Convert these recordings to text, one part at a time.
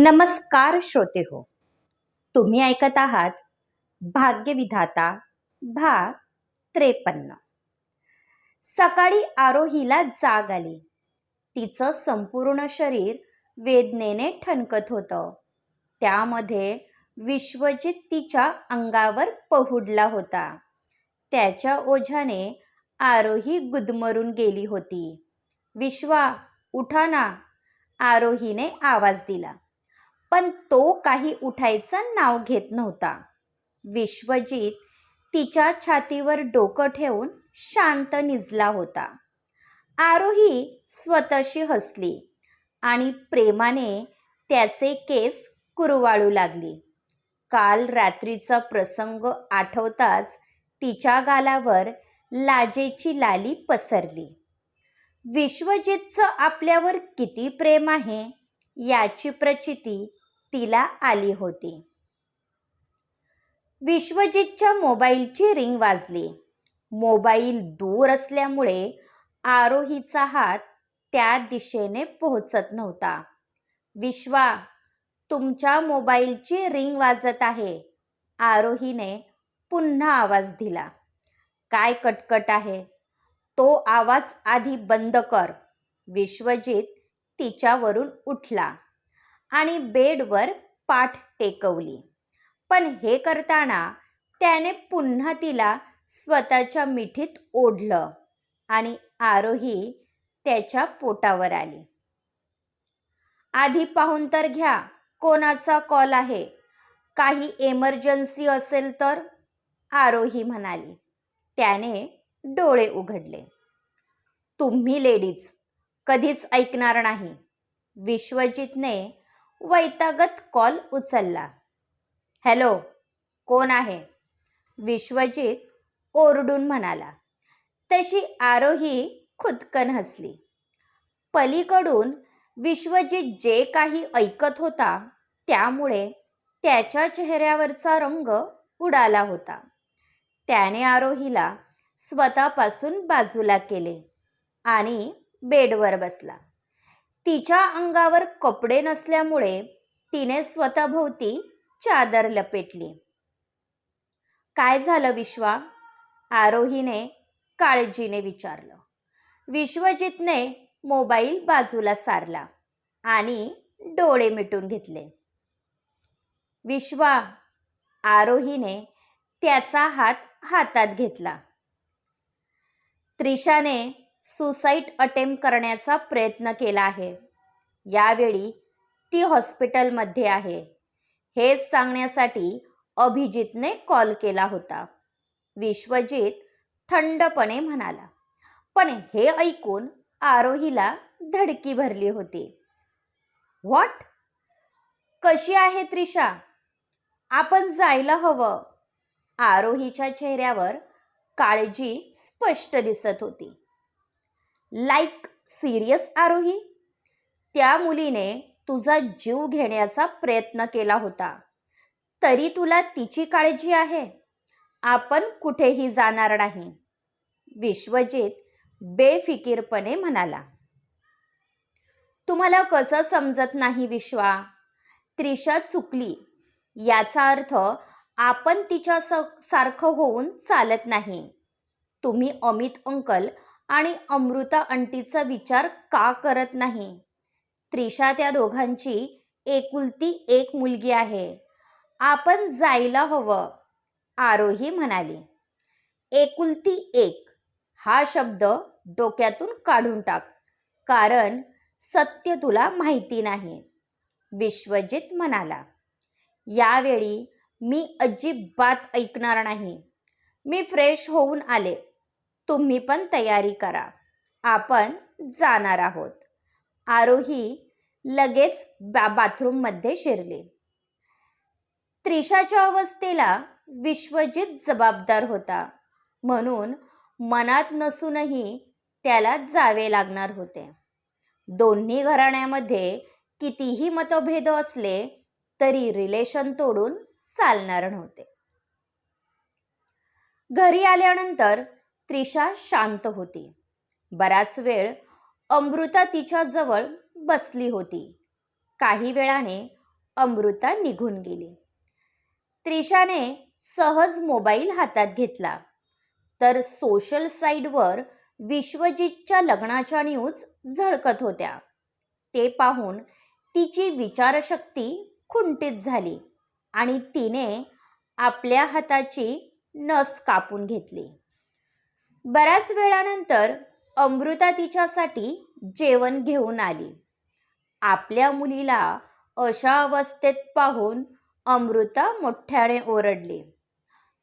नमस्कार श्रोते हो. तुम्ही ऐकत आहात भाग्यविधाता भाग त्रेपन्न. सकाळी आरोहीला जाग आली. तिचं संपूर्ण शरीर वेदनेने ठणकत होतं. त्यामध्ये विश्वजित तिच्या अंगावर पहुडला होता. त्याच्या ओझ्याने आरोही गुदमरून गेली होती. विश्वा उठाना आरोहीने आवाज दिला. पण तो काही उठायचं नाव घेत नव्हता. विश्वजीत तिच्या छातीवर डोकं ठेवून शांत निजला होता. आरोही स्वतःशी हसली आणि प्रेमाने त्याचे केस कुरवाळू लागली. काल रात्रीचा प्रसंग आठवताच तिच्या गालावर लाजेची लाली पसरली. विश्वजितचं आपल्यावर किती प्रेम आहे याची प्रचिती तिला आली होती. विश्वजितच्या मोबाईलची रिंग वाजली. मोबाईल दूर असल्यामुळे आरोहीचा हात त्या दिशेने पोहोचत नव्हता. विश्वा तुमच्या मोबाईलची रिंग वाजत आहे. आरोहीने पुन्हा आवाज दिला. काय कटकट आहे? तो आवाज आधी बंद कर. विश्वजित तिच्यावरून उठला. आणि बेडवर पाठ टेकवली. पण हे करताना त्याने पुन्हा तिला स्वतःच्या मिठीत ओढलं आणि आरोही त्याच्या पोटावर आली. आधी पाहून तर घ्या कोणाचा कॉल आहे. काही एमर्जन्सी असेल तर? आरोही म्हणाली. त्याने डोळे उघडले. तुम्ही लेडीज कधीच ऐकणार नाही. विश्वजितने वैतागत कॉल उचलला. हॅलो कोण आहे? विश्वजित ओरडून म्हणाला. तशी आरोही खुदकन हसली. पलीकडून विश्वजित जे काही ऐकत होता त्यामुळे त्याच्या चेहऱ्यावरचा रंग उडाला होता. त्याने आरोहीला स्वतःपासून बाजूला केले आणि बेडवर बसला. तिच्या अंगावर कपडे नसल्यामुळे तिने स्वतःभोवती चादर लपेटली. काय झालं विश्वा? आरोहीने काळजीने विचारलं. विश्वजितने मोबाईल बाजूला सारला आणि डोळे मिटून घेतले. विश्वा आरोहीने त्याचा हात हातात घेतला. त्रिशाने सुसाईड अटेम्प्ट करण्याचा प्रयत्न केला आहे. यावेळी ती हॉस्पिटलमध्ये आहे. हेच सांगण्यासाठी अभिजितने कॉल केला होता. विश्वजित थंडपणे म्हणाला पण हे ऐकून आरोहीला धडकी भरली होती. व्हॉट कशी आहे त्रिशा? आपण जायला हवं. आरोहीच्या चेहऱ्यावर काळजी स्पष्ट दिसत होती. Like serious Aarohi. त्या मुलीने तुझा जीव घेण्याचा प्रयत्न केला होता. तरी तुला तिची काळजी आहे. आपण कुठेही जाणार नाही. विश्वजित बेफिकीरपणे म्हणाला. तुम्हाला कसं समजत नाही विश्वा? त्रिशा चुकली. याचा अर्थ आपण तिच्या स सारखं होऊन चालत नाही. तुम्ही अमित अंकल आणि अमृता अंटीचा विचार का करत नाही? त्रिशा त्या दोघांची एकुलती एक मुलगी आहे. आपण जायला हवं आरोही म्हणाली. एकुलती एक हा शब्द डोक्यातून काढून टाक कारण सत्य तुला माहिती नाही. विश्वजित म्हणाला यावेळी मी अजिबात ऐकणार नाही. मी फ्रेश होऊन आले. तुम्ही पण तयारी करा. आपण जाणार आहोत. आरोही लगेच बा बाथरूममध्ये शिरले. त्रिशाच्या अवस्थेला विश्वजित जबाबदार होता. म्हणून मनात नसूनही त्याला जावे लागणार होते. दोन्ही घराण्यामध्ये कितीही मतभेद असले तरी रिलेशन तोडून चालणार नव्हते. घरी आल्यानंतर त्रिशा शांत होती. बराच वेळ अमृता तिच्याजवळ बसली होती. काही वेळाने अमृता निघून गेली. त्रिशाने सहज मोबाईल हातात घेतला. तर सोशल साईटवर विश्वजितच्या लग्नाच्या न्यूज झळकत होत्या. ते पाहून तिची विचारशक्ती खुंटीत झाली आणि तिने आपल्या हाताची नस कापून घेतली. बऱ्याच वेळानंतर अमृता तिच्यासाठी जेवण घेऊन आली. आपल्या मुलीला अशा अवस्थेत पाहून अमृता मोठ्याने ओरडली.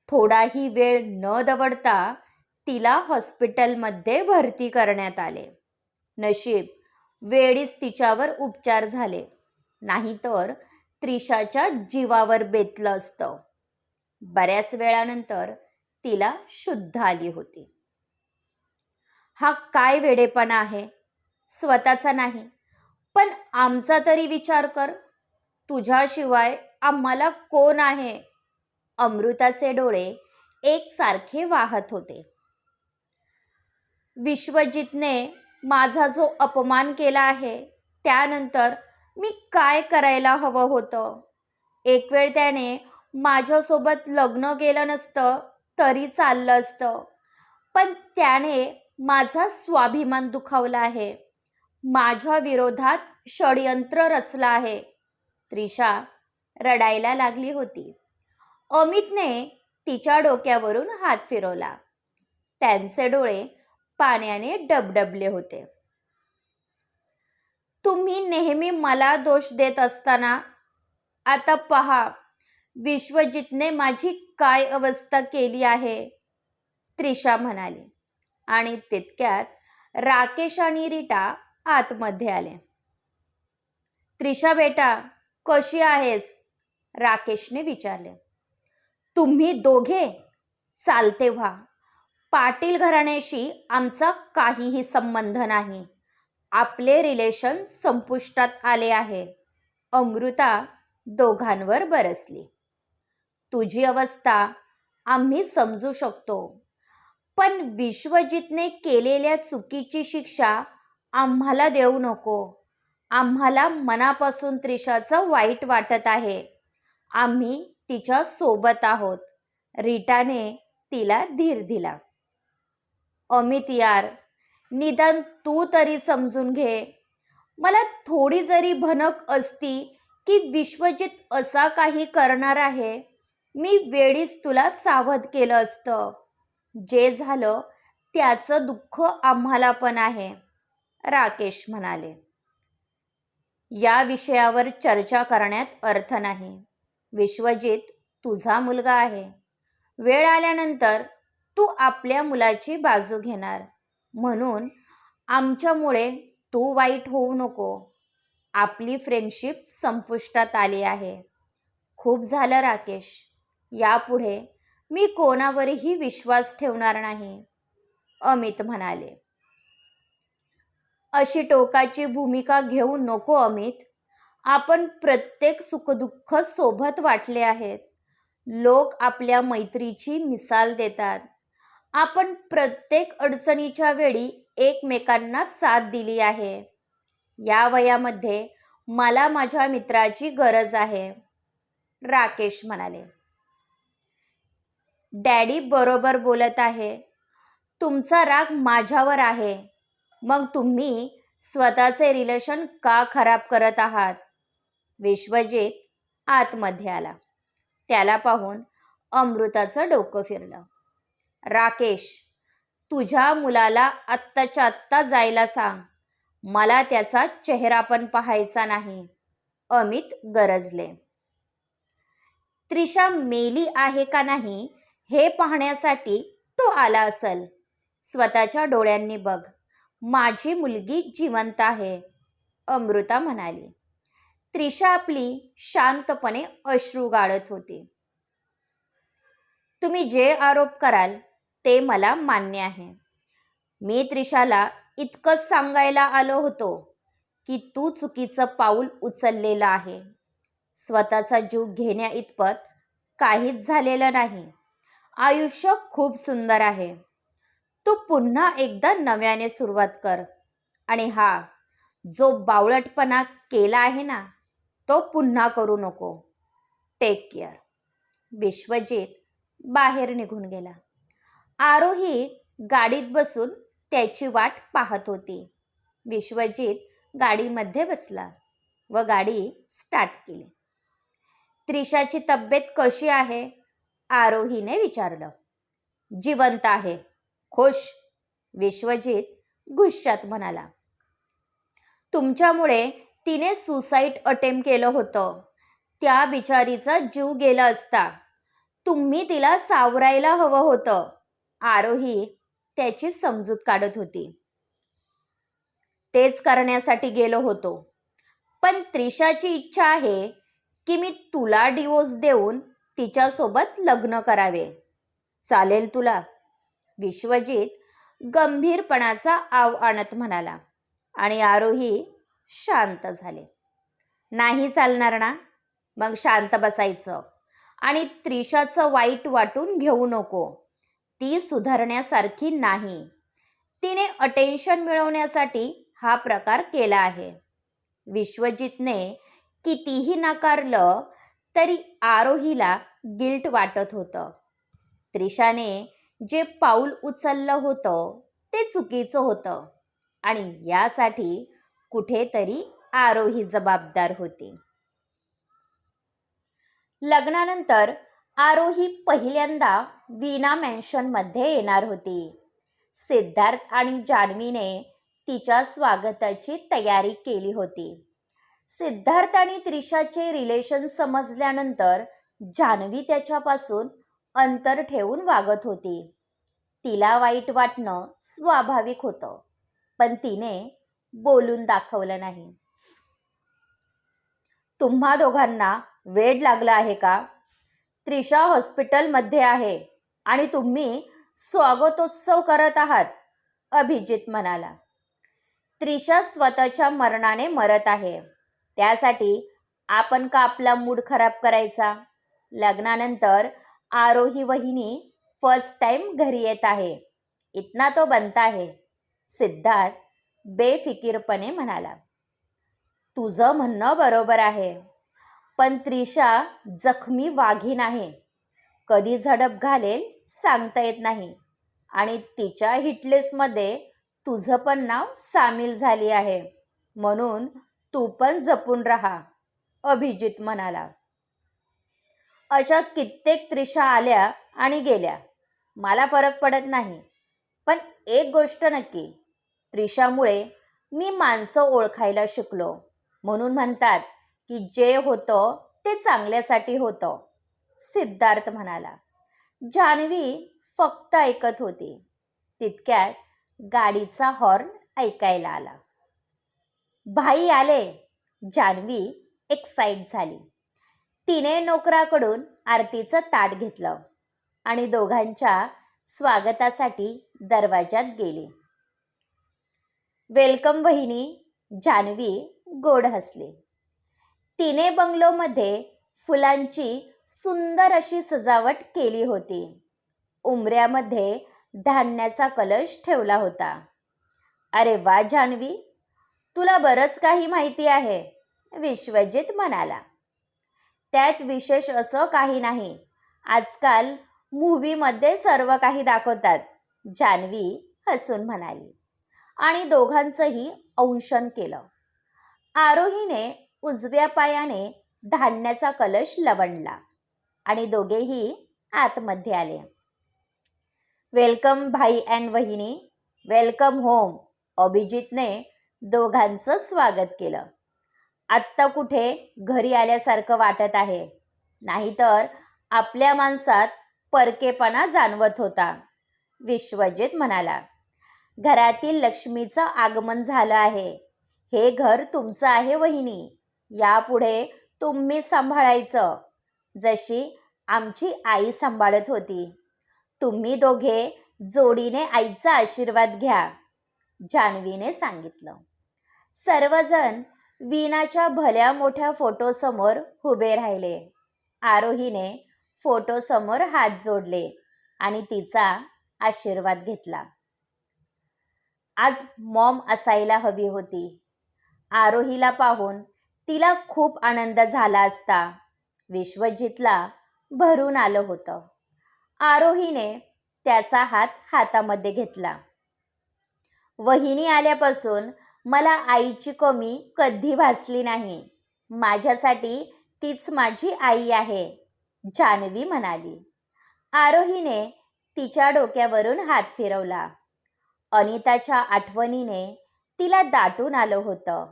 थोडाही वेळ न दवडता तिला हॉस्पिटलमध्ये भरती करण्यात आले. नशीब वेळीच तिच्यावर उपचार झाले. नाहीतर त्रिशाच्या जीवावर बेतलं असतं. बऱ्याच वेळानंतर तिला शुद्ध आली होती. हा काय वेडेपणा आहे? स्वतःचा नाही. पण आमचा तरी विचार कर. तुझ्याशिवाय आम्हाला कोण आहे? अमृताचे डोळे एकसारखे वाहत होते. विश्वजितने माझा जो अपमान केला आहे त्यानंतर मी काय करायला हवं होतं? एक वेळ त्याने माझ्यासोबत लग्न केलं नसतं तरी चाललं असतं. पण त्याने माझा स्वाभिमान दुखावला आहे. माझ्या विरोधात षडयंत्र रचलं आहे. त्रिशा रडायला लागली होती. अमितने तिच्या डोक्यावरून हात फिरवला. त्यांचे डोळे पाण्याने डबडबले होते. तुम्ही नेहमी मला दोष देत असताना आता पहा विश्वजितने माझी काय अवस्था केली आहे? त्रिशा म्हणाली. आणि तितक्यात राकेश आणि रीटा आतमध्ये आले. त्रिशा बेटा कशी आहेस? राकेशने विचारले. तुम्ही दोघे? चालते व्हा. पाटील घराण्याशी आमचा काहीही संबंध नाही. आपले रिलेशन संपुष्टात आले आहे. अमृता दोघांवर बरसली. तुझी अवस्था आम्ही समजू शकतो. पण विश्वजितने केलेल्या चुकीची शिक्षा आम्हाला देऊ नको. आम्हाला मनापासून त्रिशाचं वाईट वाटत आहे. आम्ही तिच्या सोबत आहोत. रीटाने तिला धीर दिला. अमित यार निदान तू तरी समजून घे. मला थोडी जरी भनक असती की विश्वजित असा काही करणार आहे मी वेळीच तुला सावध केलं असतं. जे झालं त्याचं दुःख आम्हाला पण आहे राकेश म्हणाले. या विषयावर चर्चा करण्यात अर्थ नाही. विश्वजित तुझा मुलगा आहे. वेळ आल्यानंतर तू आपल्या मुलाची बाजू घेणार. म्हणून आमच्यामुळे तू वाईट होऊ नको. आपली फ्रेंडशिप संपुष्टात आली आहे. खूप झालं राकेश. यापुढे मी कोणावरही विश्वास ठेवणार नाही अमित म्हणाले. अशी टोकाची भूमिका घेऊ नको अमित. आपण प्रत्येक सुखदुःख सोबत वाटले आहेत. लोक आपल्या मैत्रीची मिसाल देतात. आपण प्रत्येक अडचणीच्या वेळी एकमेकांना साथ दिली आहे. या वयामध्ये मला माझ्या मित्राची गरज आहे राकेश म्हणाले. डॅडी बरोबर बोलत आहे. तुमचा राग माझ्यावर आहे. मग तुम्ही स्वतःचे रिलेशन का खराब करत आहात? विश्वजित आतमध्ये आला. त्याला पाहून अमृताचं डोकं फिरलं. राकेश तुझ्या मुलाला आत्ताच्या आत्ता जायला सांग. मला त्याचा चेहरा पण पाहायचा नाही. अमित गरजले. त्रिशा मेली आहे का नाही हे पाहण्यासाठी तो आला असल. स्वतःच्या डोळ्यांनी बघ माझी मुलगी जिवंत आहे अमृता म्हणाली. त्रिशा आपली शांतपणे अश्रू गाळत होती. तुम्ही जे आरोप कराल ते मला मान्य आहे. मी त्रिशाला इतकंच सांगायला आलो होतो की तू चुकीचं पाऊल उचललेलं आहे. स्वतःचा जीव घेण्या इतपत काहीच झालेलं नाही. आयुष्य खूप सुंदर आहे. तू पुन्हा एकदा नव्याने सुरुवात कर. आणि हा जो बावळटपणा केला आहे ना तो पुन्हा करू नको. टेक केअर विश्वजित बाहेर निघून गेला. आरोही गाडीत बसून त्याची वाट पाहत होती. विश्वजीत गाडीमध्ये बसला व गाडी स्टार्ट केली. त्रिशाची तब्येत कशी आहे? आरोहीने विचारलं. जिवंत आहे. खुश. विश्वजित गुस्सात म्हणाला. तुमच्यामुळे तिने सुसाईड अटेम्प्ट केलं होतं. त्या बिचारीचा जीव गेला असता. तुम्ही तिला सावरायला हवं होतं. आरोही त्याची समजूत काढत होती. तेच करण्यासाठी गेलो होतो. पण त्रिशाची इच्छा आहे की मी तुला डिवोर्स देऊन तिच्यासोबत लग्न करावे. चालेल तुला? विश्वजित गंभीरपणाचा आव आणत म्हणाला आणि आरोही शांत झाले. नाही चालणार ना? मग शांत बसायचं आणि त्रिशाचं वाईट वाटून घेऊ नको. ती सुधारण्यासारखी नाही. तिने अटेन्शन मिळवण्यासाठी हा प्रकार केला आहे. विश्वजितने कितीही नाकारलं तरी आरोहीला गिल्ट वाटत होतं. त्रिशाने जे पाऊल उचललं होतं ते चुकीचं होतं आणि यासाठी कुठेतरी आरोही जबाबदार होती. लग्नानंतर आरोही पहिल्यांदा वीणा मॅन्शनमध्ये येणार होती. सिद्धार्थ आणि जान्हवीने तिच्या स्वागताची तयारी केली होती. सिद्धार्थ आणि त्रिशाचे रिलेशन समजल्यानंतर जान्हवी त्याच्यापासून अंतर ठेवून वागत होती. तिला वाईट वाटणं स्वाभाविक होतं पण तिने बोलून दाखवलं नाही. तुम्हा दोघांना वेड लागला आहे का? त्रिशा हॉस्पिटलमध्ये आहे आणि तुम्ही स्वागतोत्सव करत आहात अभिजित म्हणाला. त्रिशा स्वतःच्या मरणाने मरत आहे. त्यासाठी आपण का आपला मूड खराब करायचा? लग्नानंतर आरोही वहिनी फर्स्ट टाइम घरी येत आहे. इतना तो बनता आहे सिद्धार्थ बेफिकीरपणे म्हणाला. तुझं म्हणणं बरोबर आहे पण त्रिशा जखमी वाघीण आहे. कधी झडप घालेल सांगता येत नाही. आणि तिच्या हिटलिस्टमध्ये तुझं पण नाव सामील झाली आहे. म्हणून तू पण जपून राहा अभिजित म्हणाला. अशा कित्येक त्रिशा आल्या आणि गेल्या. मला फरक पडत नाही. पण एक गोष्ट नक्की त्रिशामुळे मी माणसं ओळखायला शिकलो. म्हणून म्हणतात की जे होतं ते चांगल्यासाठी होतं सिद्धार्थ म्हणाला. जान्हवी फक्त ऐकत होती. तितक्यात गाडीचा हॉर्न ऐकायला आला. भाई आले. जान्हवी एक्साईट झाली. तिने नोकराकडून आरतीचं ताट घेतलं आणि दोघांच्या स्वागतासाठी दरवाजात गेली. वेलकम बहिणी जान्हवी गोड हसली. तिने बंगलोमध्ये फुलांची सुंदर अशी सजावट केली होती. उमऱ्यामध्ये धान्याचा कलश ठेवला होता. अरे वा जान्हवी! तुला बरंच काही माहिती आहे. विश्वजित म्हणाला. त्यात विशेष असं काही नाही. आजकाल मूव्हीमध्ये सर्व काही दाखवतात. जान्हवी हसून म्हणाली. आणि दोघांचंही अंशन केलं. आरोहीने उजव्या पायाने धान्याचा कलश लवणला आणि दोघेही आतमध्ये आले. वेलकम भाई अँड वहिनी. Welcome home. अभिजितने दोघांचं स्वागत केलं. आत्ता कुठे घरी आल्यासारखं वाटत आहे. नाहीतर आपल्या माणसात परकेपणा जाणवत होता. विश्वजित म्हणाला घरातील लक्ष्मीचं आगमन झालं आहे. हे घर तुमचं आहे वहिनी. यापुढे तुम्ही सांभाळायचं जशी आमची आई सांभाळत होती. तुम्ही दोघे जोडीने आईचा आशीर्वाद घ्या. जान्हवीने सांगितलं. सर्वजण वीणाच्या भल्या मोठ्या फोटोसमोर उभे राहिले. आरोहीने फोटोसमोर हात जोडले आणि तिचा आशीर्वाद घेतला. आज मॉम असायला हवी होती. आरोहीला पाहून तिला खूप आनंद झाला असता. विश्वजितला भरून आलं होतं. आरोहीने त्याचा हात हातामध्ये घेतला. वहिनी आल्यापासून मला आईची कमी कधी भासली नाही. माझ्यासाठी तीच माझी आई आहे जान्हवी म्हणाली. आरोहीने तिच्या डोक्यावरून हात फिरवला. अनिताच्या आठवणीने तिला दाटून आलं होतं.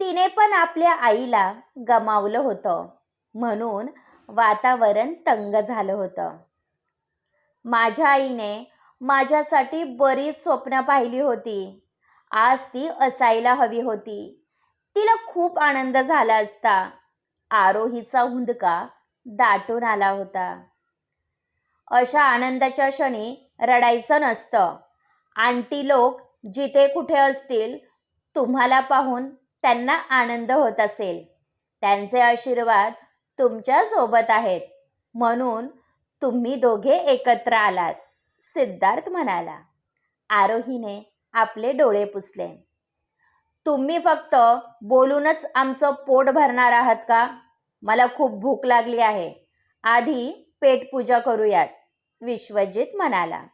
तिने पण आपल्या आईला गमावलं होतं. म्हणून वातावरण तंग झालं होतं. माझ्या आईने माझ्यासाठी बरीच स्वप्न पाहिली होती. आज ती असायला हवी होती. तिला खूप आनंद झाला असता. आरोहीचा हुंदका दाटून आला होता. अशा आनंदाच्या क्षणी रडायचं नसतं. आंटी लोक जिथे कुठे असतील तुम्हाला पाहून त्यांना आनंद होत असेल. त्यांचे आशीर्वाद तुमच्यासोबत आहेत. म्हणून तुम्ही दोघे एकत्र आलात सिद्धार्थ म्हणाला. आरोहीने आपले डोळे पुसले. तुम्ही फक्त बोलूनच आमचं पोट भरणार आहात का? मला खूप भूक लागली आहे. आधी पेटपूजा करूयात विश्वजित म्हणाला.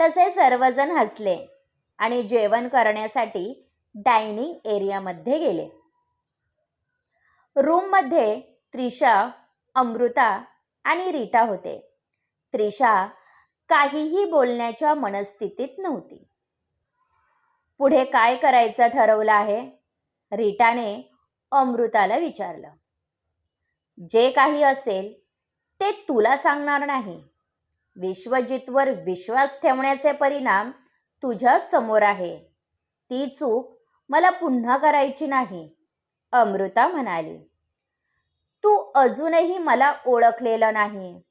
तसे सर्वजण हसले आणि जेवण करण्यासाठी डायनिंग एरियामध्ये गेले. रूममध्ये त्रिशा अमृता आणि रीटा होते. त्रिशा काहीही बोलण्याच्या मनस्थितीत नव्हती. पुढे काय करायचं ठरवलं आहे? रीटाने अमृताला विचारलं. जे काही असेल ते तुला सांगणार नाही. विश्वजितवर विश्वास ठेवण्याचे परिणाम तुझ्या समोर आहे. ती चूक मला पुन्हा करायची नाही अमृता म्हणाली. तू अजूनही मला ओळखलेलं नाही.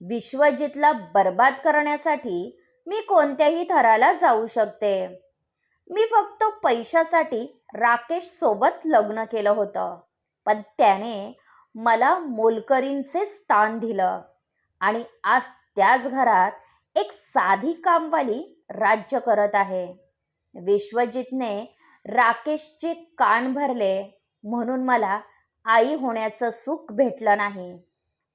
विश्वजितला बर्बाद करण्यासाठी मी कोणत्याही थराला जाऊ शकते. मी फक्त पैशासाठी राकेश सोबत लग्न केलं होतं. पण त्याने मला मोलकरींचे स्थान दिलं. आणि आज त्याच घरात एक साधी कामवाली राज्य करत आहे. विश्वजितने राकेशचे कान भरले म्हणून मला आई होण्याचं सुख भेटलं नाही.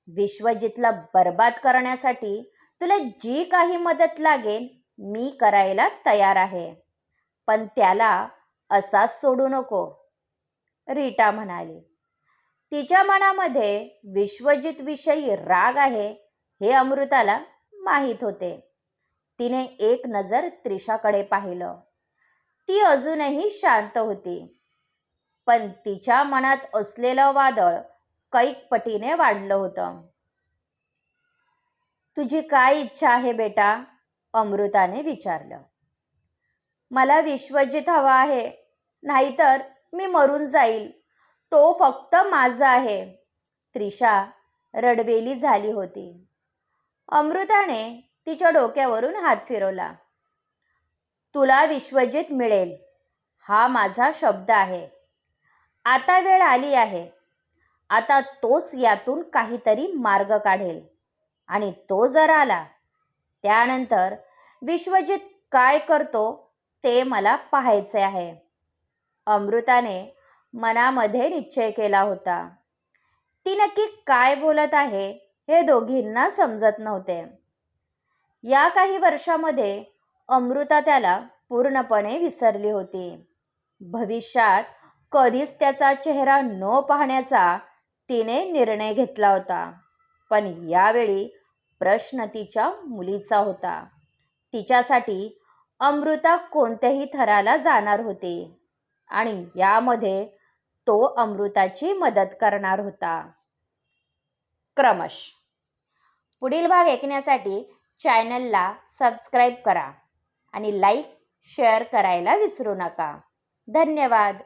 विश्वजितला बर्बाद करण्यासाठी तुला जी काही मदत लागेल मी करायला तयार आहे. पण त्याला असाच सोडू नको. रीटा म्हणाली. तिच्या मनामध्ये विश्वजितविषयी राग आहे हे अमृताला माहीत होते. तिने एक नजर त्रिशाकडे पाहिलं. ती अजूनही शांत होती. पण तिच्या मनात असलेलं वादळ कैकपटीने वाढलं होतं. तुझी काय इच्छा आहे बेटा? अमृताने विचारलं. मला विश्वजित हवा आहे. नाहीतर मी मरून जाईल. तो फक्त माझा आहे. त्रिशा रडवेली झाली होती. अमृताने तिच्या डोक्यावरून हात फिरवला. तुला विश्वजित मिळेल. हा माझा शब्द आहे. आता वेळ आली आहे. आता तोच यातून काहीतरी मार्ग काढेल. आणि तो जर आला त्यानंतर विश्वजित काय करतो ते मला पाहायचे आहे. अमृताने मनामध्ये निश्चय केला होता. ती नक्की काय बोलत आहे हे दोघींना समजत नव्हते. या काही वर्षामध्ये अमृता त्याला पूर्णपणे विसरली होती. भविष्यात कधीच त्याचा चेहरा न पाहण्याचा तिने निर्णय घेतला होता. पण यावेळी प्रश्न तिच्या मुलीचा होता. तिच्यासाठी अमृता कोणत्याही थराला जाणार होती. आणि यामध्ये तो अमृताची मदत करणार होता. क्रमश. पुढील भाग ऐकण्यासाठी चॅनलला सबस्क्राईब करा आणि लाईक शेअर करायला विसरू नका. धन्यवाद.